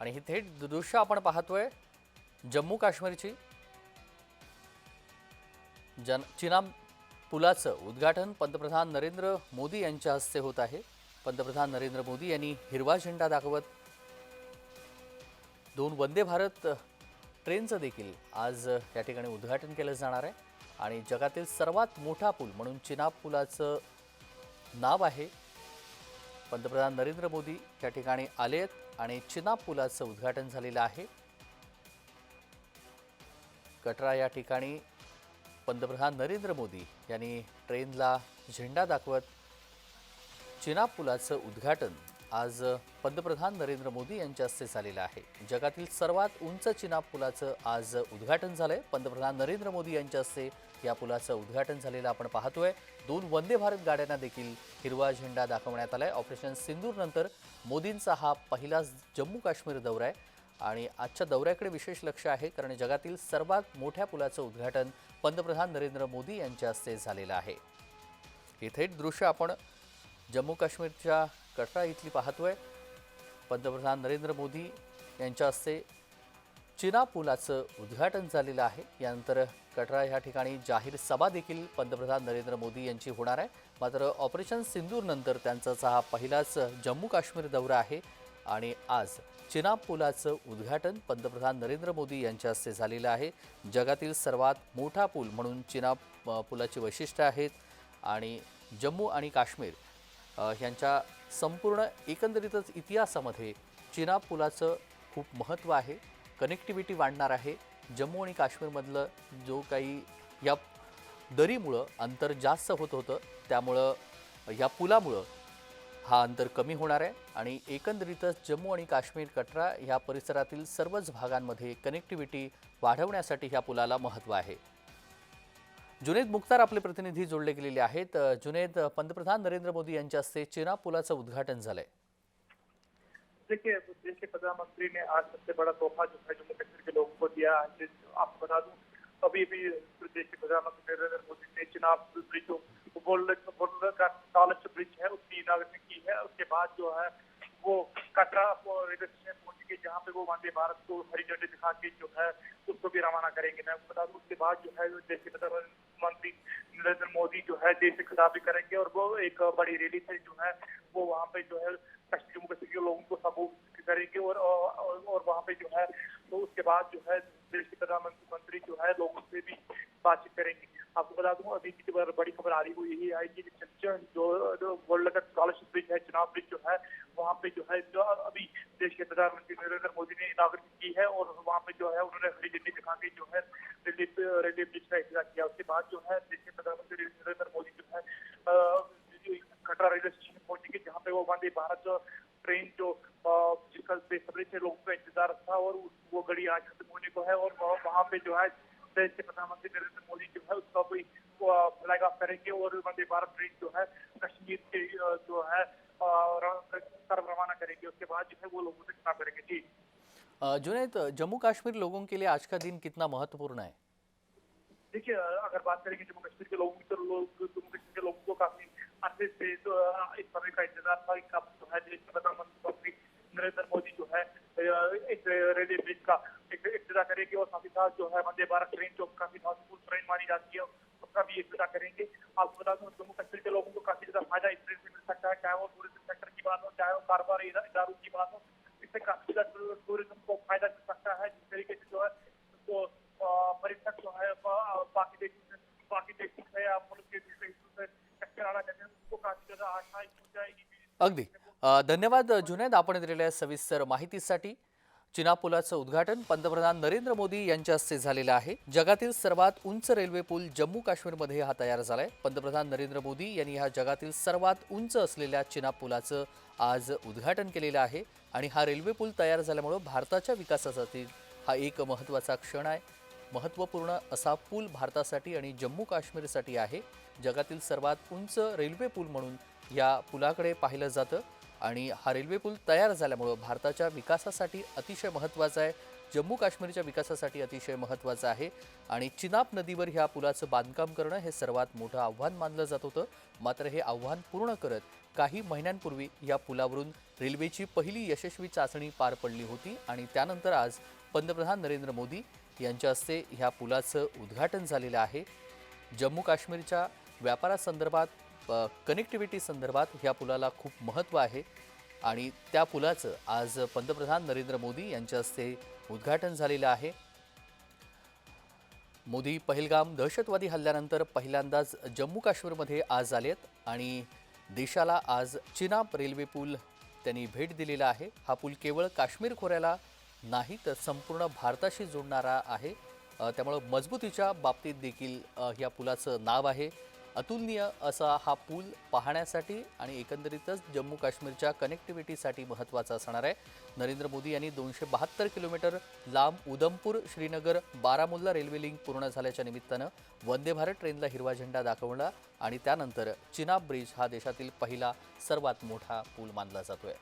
आणि ही थेट दृश्य आपण पाहतोय जम्मू काश्मीरची. जन चिनाब पुलाचं उद्घाटन पंतप्रधान नरेंद्र मोदी यांच्या हस्ते होत आहे. पंतप्रधान नरेंद्र मोदी यांनी हिरवा झेंडा दाखवत दोन वंदे भारत ट्रेनचं देखील आज या ठिकाणी उद्घाटन केलं जाणार आहे. आणि जगातील सर्वात मोठा पूल म्हणून चिनाब पुलाचं नाव आहे. पंतप्रधान नरेंद्र मोदी या ठिकाणी आले आहेत आणि चिनाब पुलाचं उद्घाटन झालेलं आहे. कटरा या ठिकाणी पंतप्रधान नरेंद्र मोदी यांनी ट्रेनला झेंडा दाखवत चिनाब पुलाचं उद्घाटन आज पंतप्रधान नरेंद्र मोदी यांच्या हस्ते झालेलं आहे. जगातील सर्वात उंच चिनाब पुलाचं आज उद्घाटन झालंय. पंतप्रधान नरेंद्र मोदी यांच्या हस्ते या पुलाचं उद्घाटन झालेलं आपण पाहतोय. दोन वंदे भारत गाड्यांना देखील हिरवा झेंडा दाखवण्यात आलाय. ऑपरेशन सिंदूरनंतर मोदींचा हा पहिलाच जम्मू काश्मीर दौरा आहे. आणि आजच्या दौऱ्याकडे विशेष लक्ष आहे कारण जगातील सर्वात मोठ्या पुलाचं उद्घाटन पंतप्रधान नरेंद्र मोदी यांच्या हस्ते झालेलं आहे. हे थेट दृश्य आपण जम्मू काश्मीरच्या कटरा इथली पाहतोय. पंतप्रधान नरेंद्र मोदी यांच्या हस्ते चिना पुलाचं उद्घाटन झालेलं आहे. यानंतर कटरा या ठिकाणी जाहीर सभा देखील पंतप्रधान नरेंद्र मोदी यांची होणार आहे. मात्र ऑपरेशन सिंदूरनंतर त्यांचाच हा पहिलाच जम्मू काश्मीर दौरा आहे. आणि आज चिनाब पुलाचं उद्घाटन पंतप्रधान नरेंद्र मोदी यांच्या हस्ते झालेलं आहे. जगातील सर्वात मोठा पूल म्हणून चिनाब पुलाची वैशिष्ट्य आहेत. आणि जम्मू आणि काश्मीर यांच्या ह्यांच्या संपूर्ण एकंदरीतच इतिहासामध्ये चिनाब पुलाचं खूप महत्त्व आहे. कनेक्टिव्हिटी वाढणार आहे. जम्मू आणि काश्मीरमधलं जो काही या दरीमुळं अंतर जास्त होत होतं त्यामुळं या पुलामुळं हा अंतर कमी होणार आहे. आणि एकंदरीतच जम्मू आणि काश्मीर कटरा ह्या परिसरातील सर्वच भागांमध्ये कनेक्टिव्हिटी वाढवण्यासाठी ह्या पुलाला महत्त्व आहे. जुनेद मुख्तार आपले प्रतिनिधी जोडले गेलेले आहेत. जुनेद पंतप्रधान नरेंद्र मोदी यांच्या हस्ते चिना पुलाचं उद्घाटन झालं आहे देखिए देश के प्रधानमंत्री ने आज सबसे बड़ा तोहफा जो है जम्मू कश्मीर के लोगों को दिया है आपको बता दूँ, अभी भी देश के प्रधानमंत्री नरेंद्र मोदी ने चिनाब ब्रिज जो का ब्रिज है, उसकी इनाग्रेशन की है। उसके बाद जो है वो कटरा रेलवे स्टेशन पहुँचेंगे जहाँ पे वो वंदे भारत को हरी झंडी दिखा के जो है उसको भी रवाना करेंगे। मैं बता दूँ उसके बाद जो है देश के प्रधानमंत्री नरेंद्र मोदी जो है देश से खिताबी करेंगे और वो एक बड़ी रैली से जो है वो वहाँ पे जो है जम्मू कश्मीर के लोगों को संबोधित करेंगे और और, वहाँ पे जो है तो उसके बाद जो है देश के प्रधानमंत्री जो है लोगों से भी बातचीत करेंगे। आपको बता दूँ अभी की बड़ी खबर आ रही हुई यही आई कि जो वर्ल्ड का स्कॉलरशिप ब्रिज है चुनाव ब्रिज पे जो है, जो अभी देश के प्रधानमंत्री नरेंद्र मोदी ने इनाग्रेशन की है और वहाँ पे जो है, उन्होंने हरी झंडी दिखा के जो है रेलवे रेलवे ब्रिज का इफ्तिताह किया। उसके बाद जो है, देश के प्रधानमंत्री नरेंद्र मोदी जो है कटरा रेलवे स्टेशन पहुँचेंगे जहाँ पे वो वंदे भारत ट्रेन जो जिसका बेसब्री से लोगों का इंतज़ार था और वो गड़ी आज खत्म होने को है और वहाँ- पे जो है, देश के प्रधानमंत्री नरेंद्र मोदी जो है, उसका कोई फ्लैग ऑफ़ करेंगे और वंदे भारत ट्रेन जो है, कश्मीर के जो है करेंगे उसके बाद जो है वो लोगों से खिताब करेंगे। जी। जुनेद जम्मू काश्मीर लोगों के लिए आज का दिन कितना महत्वपूर्ण है? देखिए अगर बात करेंगे जम्मू कश्मीर के लोगों की तो लोग जम्मू कश्मीर के लोगों को काफ़ी अरसे से तो इस समय का इंतज़ार था कि कब जो है प्रधानमंत्री नरेंद्र मोदी जो है इस रेलवे ब्रिज का इब्तदा करेंगे और साथ ही साथ जो है वंदे भारत ट्रेन जो काफ़ी महत्वपूर्ण ट्रेन मानी जाती है उसका भी इब्तदा करेंगे। आपको बता दूँ जम्मू कश्मीर के लोगों को काफ़ी ज़्यादा फ़ायदा इस ट्रेन से मिल सकता है। चाहे वो टूरिज़्म सेक्टर की बात हो, चाहे वो कारोबारी इदारों की बात हो, इससे काफ़ी ज़्यादा टूरिज़्म को फ़ायदा मिल सकता है। जिस तरीके से जो है तो पर्यटक जो है बाकी देशों बाकी देशों से या मुल्क के दूसरे हिस्सों से कश्मीर आना चाहते हैं उनको काफ़ी ज़्यादा आशाएँ हो जाएगी अगदी धन्यवाद, जुनेद। आपण दिलेल्या सविस्तर माहितीसाठी चिना पुलाचं उद्घाटन पंतप्रधान नरेंद्र मोदी यांच्या हस्ते झालेलं आहे. जगातील सर्वात उंच रेल्वे पूल जम्मू काश्मीरमध्ये हा तयार झालाय. पंतप्रधान नरेंद्र मोदी यांनी हा जगातील सर्वात उंच असलेल्या चिना पुलाचं आज उद्घाटन केलेलं आहे आणि हा रेल्वे पूल तयार झाल्यामुळं भारताच्या विकासासाठी हा एक महत्त्वाचा क्षण आहे. महत्त्वपूर्ण असा पूल भारतासाठी आणि जम्मू काश्मीरसाठी आहे. जगातील सर्वात उंच रेल्वे पूल म्हणून या पुलाकडे पाहिलं जातं. आणि हा रेल्वे पूल तयार झाल्यामुळं भारताच्या विकासासाठी अतिशय महत्त्वाचा आहे. जम्मू काश्मीरच्या विकासासाठी अतिशय महत्त्वाचं आहे आणि चिनाब नदीवर ह्या पुलाचं बांधकाम करणं हे सर्वात मोठं आव्हान मानलं जात होतं. मात्र हे आव्हान पूर्ण करत काही महिन्यांपूर्वी या पुलावरून रेल्वेची पहिली यशस्वी चाचणी पार पडली होती आणि त्यानंतर आज पंतप्रधान नरेंद्र मोदी यांच्या हस्ते ह्या पुलाचं उद्घाटन झालेलं आहे. जम्मू काश्मीरच्या व्यापारासंदर्भात कनेक्टिव्हिटी संदर्भात ह्या पुलाला खूप महत्त्व आहे. आणि त्या पुलाचं आज पंतप्रधान नरेंद्र मोदी यांच्या हस्ते उद्घाटन झालेलं आहे. मोदी पहिलगाम दहशतवादी हल्ल्यानंतर पहिल्यांदाच जम्मू काश्मीरमध्ये आज आलेत आणि देशाला आज चिनाब रेल्वे पूल त्यांनी भेट दिलेला आहे. हा पूल केवळ काश्मीर खोऱ्याला नाही तर संपूर्ण भारताशी जोडणारा आहे. त्यामुळं मजबूतीच्या बाबतीत देखील ह्या या पुलाचं नाव आहे. अतुलनीय असा हा पूल पाहण्यासाठी आणि एकंदरीतच जम्मू काश्मीरच्या कनेक्टिव्हिटीसाठी महत्त्वाचा असणार आहे. नरेंद्र मोदी यांनी दोनशे बहात्तर किलोमीटर लांब उधमपूर श्रीनगर बारामुल्ला रेल्वे लिंक पूर्ण झाल्याच्या निमित्तानं वंदे भारत ट्रेनला हिरवा झेंडा दाखवला आणि त्यानंतर चिनाब ब्रिज हा देशातील पहिला सर्वात मोठा पूल मानला जातोय.